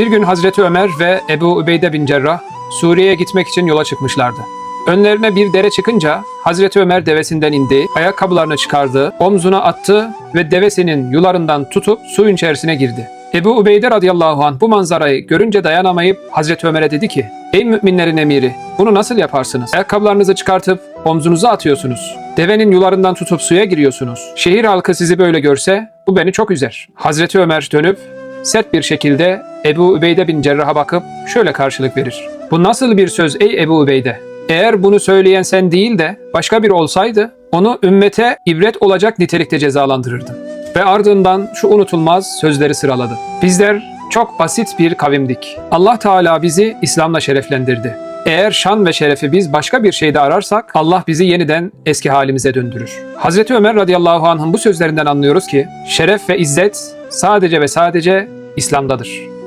Bir gün Hazreti Ömer ve Ebu Übeyde bin Cerrah Suriye'ye gitmek için yola çıkmışlardı. Önlerine bir dere çıkınca Hazreti Ömer devesinden indi, ayakkabılarını çıkardı, omzuna attı ve devesinin yularından tutup suyun içerisine girdi. Ebu Übeyde radıyallahu anh bu manzarayı görünce dayanamayıp Hazreti Ömer'e dedi ki Ey müminlerin emiri bunu nasıl yaparsınız? Ayakkabılarınızı çıkartıp omzunuza atıyorsunuz. Devenin yularından tutup suya giriyorsunuz. Şehir halkı sizi böyle görse bu beni çok üzer. Hazreti Ömer dönüp sert bir şekilde Ebu Übeyde bin Cerrah'a bakıp şöyle karşılık verir. Bu nasıl bir söz ey Ebu Übeyde? Eğer bunu söyleyen sen değil de başka biri olsaydı onu ümmete ibret olacak nitelikte cezalandırırdın. Ve ardından şu unutulmaz sözleri sıraladı. Bizler çok basit bir kavimdik. Allah Teala bizi İslam'la şereflendirdi. Eğer şan ve şerefi biz başka bir şeyde ararsak Allah bizi yeniden eski halimize döndürür. Hazreti Ömer radıyallahu anh'ın bu sözlerinden anlıyoruz ki şeref ve izzet sadece ve sadece İslam'dadır.